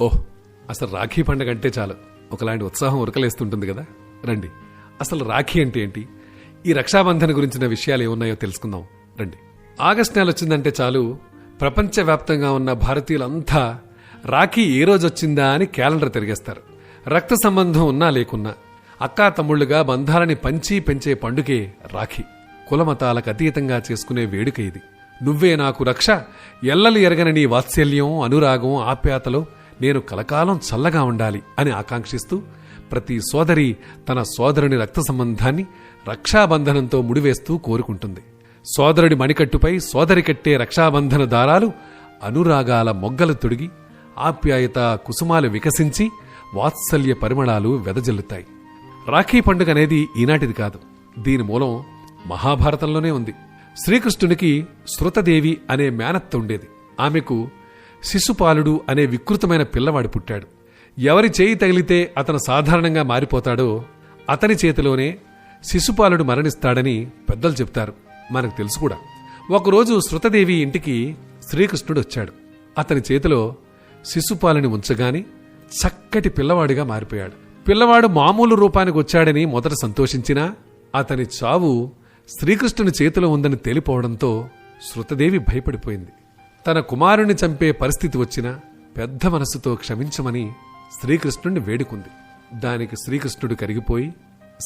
ఓహ్ అసలు రాఖీ పండగ అంటే చాలు. ఒకలాంటి ఉత్సాహం ఉరకలేస్తుంటుంది కదా. రండి. అసలు రాఖీ అంటే ఏంటి? ఈ రక్షాబంధన్ గురించిన విషయాలు ఏమున్నాయో తెలుసుకుందాం. రండి. ఆగస్ట్ నెల వచ్చిందంటే చాలు. ప్రపంచవ్యాప్తంగా ఉన్న భారతీయులంతా రాఖీ ఏ రోజు వచ్చిందా అని క్యాలెండర్ తిరిగేస్తారు. రక్త సంబంధం ఉన్నా లేకున్నా అక్కా తమ్ముళ్ళుగా బంధాలని పంచి పెంచే పండుగే రాఖీ. కులమతాలకు అతీతంగా చేసుకునే వేడుక ఇది. నువ్వే నాకు రక్ష ఎల్లలు ఎరగని నీ వాత్సల్యం అనురాగం ఆప్యాతలో నేను కలకాలం చల్లగా ఉండాలి అని ఆకాంక్షిస్తూ ప్రతి సోదరి తన సోదరుని రక్త సంబంధాన్ని రక్షాబంధనంతో ముడివేస్తూ కోరుకుంటుంది. సోదరుడి మణికట్టుపై సోదరి కట్టే రక్షాబంధన దారాలు అనురాగాల మొగ్గలు తొడిగి ఆప్యాయత కుసుమాలు వికసించి వాత్సల్య పరిమళాలు వెదజల్లుతాయి. రాఖీ పండుగ అనేది ఈనాటిది కాదు. దీని మూలం మహాభారతంలోనే ఉంది. శ్రీకృష్ణునికి శృతదేవి అనే మేనత్త ఉండేది. ఆమెకు శిశుపాలుడు అనే వికృతమైన పిల్లవాడు పుట్టాడు. ఎవరి చేయి తగిలితే అతను సాధారణంగా మారిపోతాడో అతని చేతిలోనే శిశుపాలుడు మరణిస్తాడని పెద్దలు చెప్తారు. మనకు తెలుసు కూడా. ఒకరోజు శృతదేవి ఇంటికి శ్రీకృష్ణుడు వచ్చాడు. అతని చేతిలో శిశుపాలుని ఉంచగాని చక్కటి పిల్లవాడిగా మారిపోయాడు. పిల్లవాడు మామూలు రూపానికి వచ్చాడని మొదట సంతోషించినా అతని చావు శ్రీకృష్ణుని చేతిలో ఉందని తేలిపోవడంతో శృతదేవి భయపడిపోయింది. తన కుమారుని చంపే పరిస్థితి వచ్చినా పెద్ద మనస్సుతో క్షమించమని శ్రీకృష్ణుణ్ణి వేడుకుంది. దానికి శ్రీకృష్ణుడు కరిగిపోయి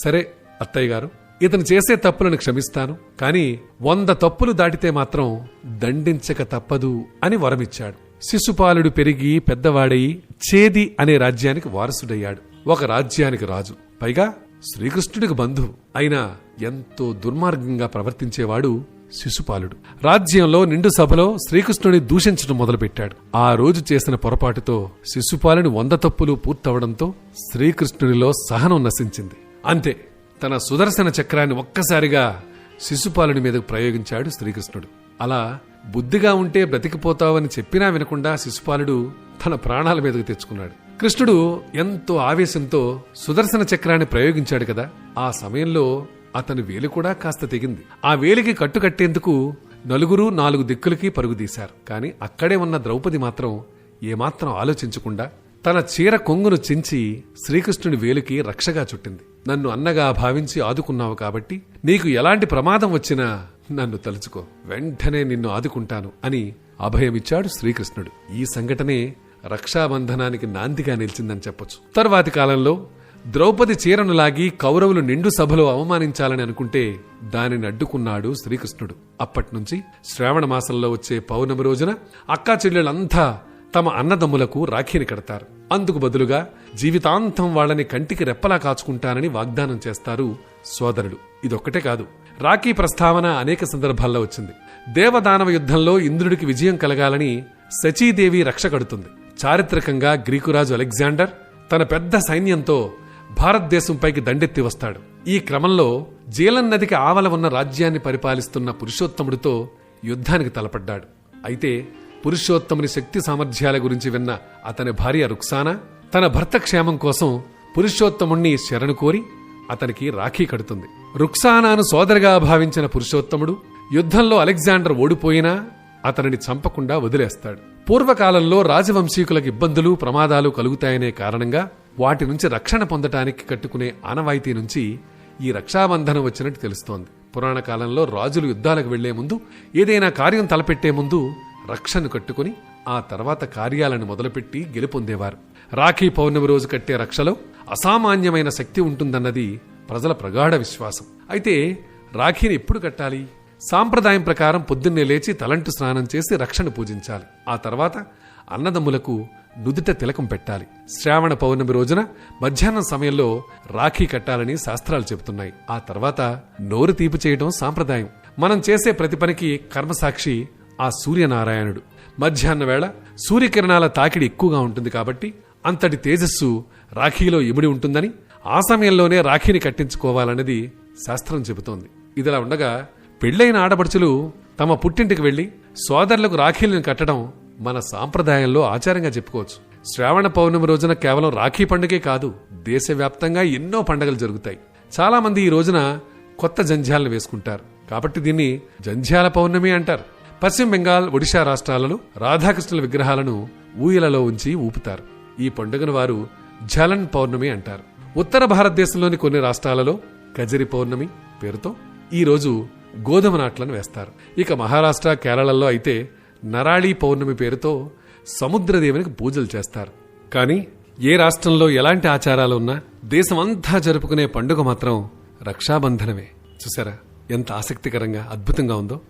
సరే అత్తయ్య గారు ఇతను చేసే తప్పులను క్షమిస్తాను కానీ వంద తప్పులు దాటితే మాత్రం దండించక తప్పదు అని వరమిచ్చాడు. శిశుపాలుడు పెరిగి పెద్దవాడై చేది అనే రాజ్యానికి వారసుడయ్యాడు. ఒక రాజ్యానికి రాజు పైగా శ్రీకృష్ణుడికి బంధువు. అయినా ఎంతో దుర్మార్గంగా ప్రవర్తించేవాడు శిశుపాలుడు. రాజ్యంలో నిండు సభలో శ్రీకృష్ణుని దూషించడం మొదలుపెట్టాడు. ఆ రోజు చేసిన పొరపాటుతో శిశుపాలుని వంద తప్పులు పూర్తవడంతో శ్రీకృష్ణునిలో సహనం నశించింది. అంతే తన సుదర్శన చక్రాన్ని ఒక్కసారిగా శిశుపాలుని మీదకు ప్రయోగించాడు శ్రీకృష్ణుడు. అలా బుద్ధిగా ఉంటే బ్రతికిపోతావని చెప్పినా వినకుండా శిశుపాలుడు తన ప్రాణాల మీదకు తెచ్చుకున్నాడు. కృష్ణుడు ఎంతో ఆవేశంతో సుదర్శన చక్రాన్ని ప్రయోగించాడు కదా ఆ సమయంలో అతని వేలు కూడా కాస్త తెగింది. ఆ వేలికి కట్టుకట్టేందుకు నలుగురు నాలుగు దిక్కులకి పరుగుదీశారు కాని అక్కడే ఉన్న ద్రౌపది మాత్రం ఏమాత్రం ఆలోచించకుండా తన చీర కొంగును చించి శ్రీకృష్ణుని వేలుకి రక్షగా చుట్టింది. నన్ను అన్నగా భావించి ఆదుకున్నావు కాబట్టి నీకు ఎలాంటి ప్రమాదం వచ్చినా నన్ను తలుచుకో. వెంటనే నిన్ను ఆదుకుంటాను అని అభయమిచ్చాడు శ్రీకృష్ణుడు. ఈ సంఘటనే రక్షాబంధనానికి నాందిగా నిలిచిందని చెప్పొచ్చు. తర్వాతి కాలంలో ద్రౌపది చీరను లాగి కౌరవులు నిండు సభలో అవమానించాలని అనుకుంటే దానిని అడ్డుకున్నాడు శ్రీకృష్ణుడు. అప్పట్నుంచి శ్రావణ మాసంలో వచ్చే పౌర్ణమి రోజున అక్కా చెల్లెళ్ళంతా తమ అన్నదమ్ములకు రాఖీని కడతారు. అందుకు బదులుగా జీవితాంతం వాళ్ళని కంటికి రెప్పలా కాచుకుంటానని వాగ్దానం చేస్తారు సోదరుడు. ఇదొక్కటే కాదు రాఖీ ప్రస్తావన అనేక సందర్భాల్లో వచ్చింది. దేవదానవ యుద్ధంలో ఇంద్రుడికి విజయం కలగాలని శచీదేవి రక్ష కడుతుంది. చారిత్రకంగా గ్రీకురాజు అలెగ్జాండర్ తన పెద్ద సైన్యంతో భారతదేశంపైకి దండెత్తి వస్తాడు. ఈ క్రమంలో జీలం నదికి ఆవల ఉన్న రాజ్యాన్ని పరిపాలిస్తున్న పురుషోత్తముడితో యుద్ధానికి తలపడ్డాడు. అయితే పురుషోత్తముని శక్తి సామర్థ్యాల గురించి విన్న అతని భార్య రుక్సానా తన భర్త క్షేమం కోసం పురుషోత్తముణ్ణి శరణు కోరి అతనికి రాఖీ కడుతుంది. రుక్సానాను సోదరిగా భావించిన పురుషోత్తముడు యుద్ధంలో అలెగ్జాండర్ ఓడిపోయినా అతనిని చంపకుండా వదిలేస్తాడు. పూర్వకాలంలో రాజవంశీకులకు ఇబ్బందులు ప్రమాదాలు కలుగుతాయనే కారణంగా వాటి నుంచి రక్షణ పొందటానికి కట్టుకునే ఆనవాయితీ నుంచి ఈ రక్షాబంధనం వచ్చినట్టు తెలుస్తోంది. పురాణ కాలంలో రాజులు యుద్ధాలకు వెళ్ళే ముందు ఏదైనా కార్యం తలపెట్టే ముందు రక్షను కట్టుకుని ఆ తర్వాత కార్యాలను మొదలుపెట్టి గెలుపొందేవారు. రాఖీ పౌర్ణమి రోజు కట్టే రక్షలో అసామాన్యమైన శక్తి ఉంటుందన్నది ప్రజల ప్రగాఢ విశ్వాసం. అయితే రాఖీని ఎప్పుడు కట్టాలి? సాంప్రదాయం ప్రకారం పొద్దున్నే లేచి తలంటు స్నానం చేసి రక్షణ పూజించాలి. ఆ తర్వాత అన్నదమ్ములకు నుదుట తిలకం పెట్టాలి. శ్రావణ పౌర్ణమి రోజున మధ్యాహ్నం సమయంలో రాఖీ కట్టాలని శాస్త్రాలు చెబుతున్నాయి. ఆ తర్వాత నోరు తీపి చేయడం సాంప్రదాయం. మనం చేసే ప్రతి పనికి కర్మసాక్షి ఆ సూర్యనారాయణుడు. మధ్యాహ్న వేళ సూర్యకిరణాల తాకిడి ఎక్కువగా ఉంటుంది కాబట్టి అంతటి తేజస్సు రాఖీలో ఇమిడి ఉంటుందని ఆ సమయంలోనే రాఖీని కట్టించుకోవాలన్నది శాస్త్రం చెబుతోంది. ఇదిలా ఉండగా పెళ్ళైన ఆడపడుచులు తమ పుట్టింటికి వెళ్ళి సోదరులకు రాఖీలను కట్టడం మన సాంప్రదాయంలో ఆచారంగా చెప్పుకోవచ్చు. శ్రావణ పౌర్ణమి రోజున కేవలం రాఖీ పండుగే కాదు దేశవ్యాప్తంగా ఎన్నో పండుగలు జరుగుతాయి. చాలామంది ఈ రోజున కొత్త జంధ్యాలను వేసుకుంటారు. కాబట్టి దీన్ని జంధ్యాల పౌర్ణమి అంటారు. పశ్చిమ బెంగాల్ ఒడిశా రాష్ట్రాలలో రాధాకృష్ణుల విగ్రహాలను ఊయలలో ఉంచి ఊపుతారు. ఈ పండుగను వారు ఝలన్ పౌర్ణమి అంటారు. ఉత్తర భారతదేశంలోని కొన్ని రాష్ట్రాలలో కజరి పౌర్ణమి పేరుతో ఈ రోజు గోధుమ నాట్లను వేస్తారు. ఇక మహారాష్ట్ర కేరళలో అయితే నరాళీ పౌర్ణమి పేరుతో సముద్రదేవునికి పూజలు చేస్తారు. కానీ ఏ రాష్ట్రంలో ఎలాంటి ఆచారాలు ఉన్నా దేశమంతా జరుపుకునే పండుగ మాత్రం రక్షాబంధనమే. చూసారా? ఎంత ఆసక్తికరంగా అద్భుతంగా ఉందో.